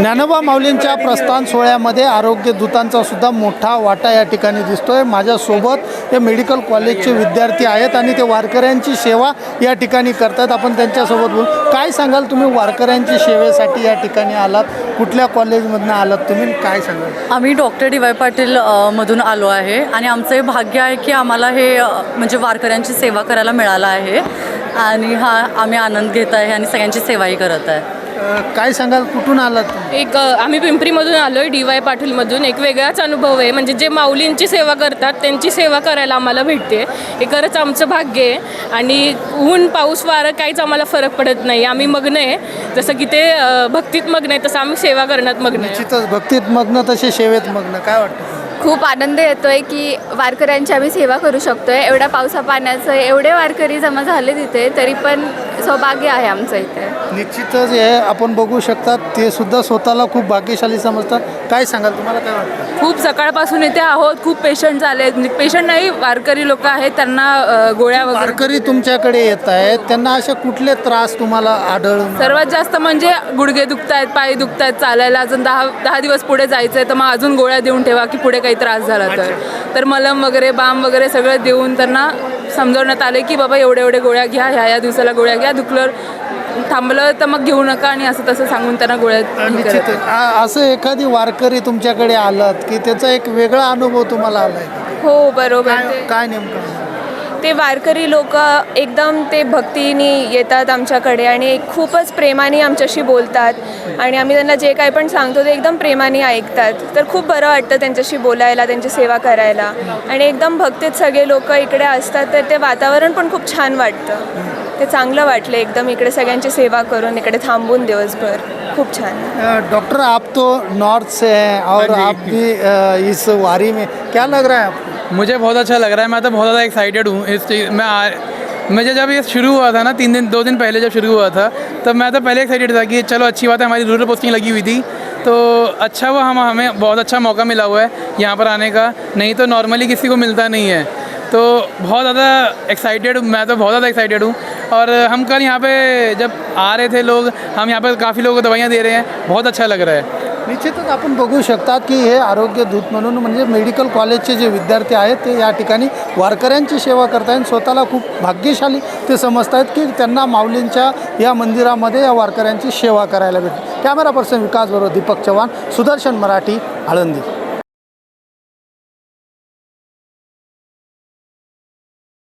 ज्ञानोबा माऊलींच्या प्रस्थान सोहळ्यामध्ये आरोग्य दूतांचा सुद्धा मोठा वाटा या ठिकाणी दिसतोय. माझ्यासोबत हे मेडिकल कॉलेजचे विद्यार्थी आहेत आणि ते वारकऱ्यांची सेवा या ठिकाणी करतात. आपण त्यांच्यासोबत बोलू. काय सांगाल तुम्ही वारकऱ्यांची सेवेसाठी या ठिकाणी आलात? कुठल्या कॉलेजमधनं आलात तुम्ही? काय सांगाल? आम्ही डॉक्टर डी वाय पाटील मधून आलो आहे आणि आमचं हे भाग्य आहे की आम्हाला हे म्हणजे वारकऱ्यांची सेवा करायला मिळालं आहे. आणि हा आम्ही आनंद घेत आहे आणि सगळ्यांची सेवाही करत आहे. काय सांगाल कुठून आलात? एक आम्ही पिंपरीमधून आलो आहे डी वाय पाटीलमधून. एक वेगळाच अनुभव आहे. म्हणजे जे माऊलींची सेवा करतात त्यांची सेवा करायला आम्हाला भेटते. हे खरंच आमचं भाग्य आहे. आणि ऊन पाऊस वारं काहीच आम्हाला फरक पडत नाही. आम्ही मग्न आहे. जसं की ते भक्तीत मग्न आहे तसं आम्ही सेवा करण्यात मग्न आहे. निश्चितच भक्तीत मग्न तसे सेवेत मग्न. काय वाटतं खूप आनंद येतोय की वारकऱ्यांची आम्ही सेवा करू शकतोय. एवढ्या पावसा पाण्याचं एवढे वारकरी जमा झाले तिथे तरी पण सौभाग्य आहे आमचं इथे. निश्चितच हे आपण बघू शकतात ते सुद्धा स्वतःला खूप भाग्यशाली समजतात. काय सांगाल तुम्हाला काय वाटतं? खूप सकाळपासून इथे आहोत खूप पेशंट झाले. आहेत पेशंट नाही वारकरी लोक आहेत त्यांना अ, गोळ्या वगैरे वारकरी तुमच्याकडे येत आहेत त्यांना असे कुठले त्रास तुम्हाला आढळून सर्वात जास्त म्हणजे गुडघे दुखत आहेत पाय दुखत आहेत चालायला अजून दहा दहा दिवस पुढे जायचं आहे तर मग अजून गोळ्या देऊन ठेवा की पुढे काही त्रास झाला तर. तर मलम वगैरे बाम वगैरे सगळं देऊन त्यांना समजवण्यात आले की बाबा एवढ्या एवढ्या गोळ्या घ्या ह्या ह्या दिवसाला गोळ्या घ्या दुखलं थांबलं तर मग घेऊ नका आणि असं तसं सांगून त्यांना गोळ्या असं एखादी वारकरी तुमच्याकडे आलात की त्याचा एक वेगळा अनुभव तुम्हाला आलाय हो बरोबर काय नेमकं? ते वारकरी लोक एकदम ते भक्तीने येतात आमच्याकडे आणि खूपच प्रेमाने आमच्याशी बोलतात. आणि आम्ही त्यांना जे काही पण सांगतो ते एकदम प्रेमाने ऐकतात. तर खूप बरं वाटतं त्यांच्याशी बोलायला त्यांची सेवा करायला. आणि एकदम भक्तीत सगळे लोक इकडे असतात तर ते वातावरण पण खूप छान वाटतं. ते चांगलं वाटलं एकदम इकडे सगळ्यांची सेवा करून इकडे थांबून दिवसभर. खूप छान. डॉक्टर आप तो नॉर्थ से हैं और आप भी इस वारी में क्या लग रहा है? आपको मुझे बहुत अच्छा लग रहा है मैं तो बहुत ज़्यादा एक्साइटेड हूँ इस चीज़ मैं आ, मुझे जब ये शुरू हुआ था ना तीन दिन दो दिन पहले जब शुरू हुआ था तब मैं तो पहले एक्साइटेड था कि चलो अच्छी बात है हमारी रूरल पोस्टिंग लगी हुई थी। तो अच्छा हुआ हम हमें बहुत अच्छा मौका मिला हुआ है यहाँ पर आने का नहीं तो नॉर्मली किसी को मिलता नहीं है। तो बहुत ज़्यादा एक्साइटेड मैं तो बहुत ज़्यादा एक्साइटेड हूँ। और हम कल यहाँ पे जब आ रहे थे लोग हम यहाँ पर काफ़ी लोगों को दवाइयाँ दे रहे हैं बहुत अच्छा लग रहा है। निश्चितच आपण बघू शकतात की हे आरोग्य दूत म्हणून म्हणजे मेडिकल कॉलेजचे जे विद्यार्थी आहेत ते या ठिकाणी वारकऱ्यांची सेवा करत आहेत स्वतःला खूप भाग्यशाली ते समजत आहेत की त्यांना माऊलींच्या या मंदिरामध्ये या वारकऱ्यांची सेवा करायला भेटते. कॅमेरा पर्सन विकास बरोबर दीपक चव्हाण सुदर्शन मराठी आळंदी.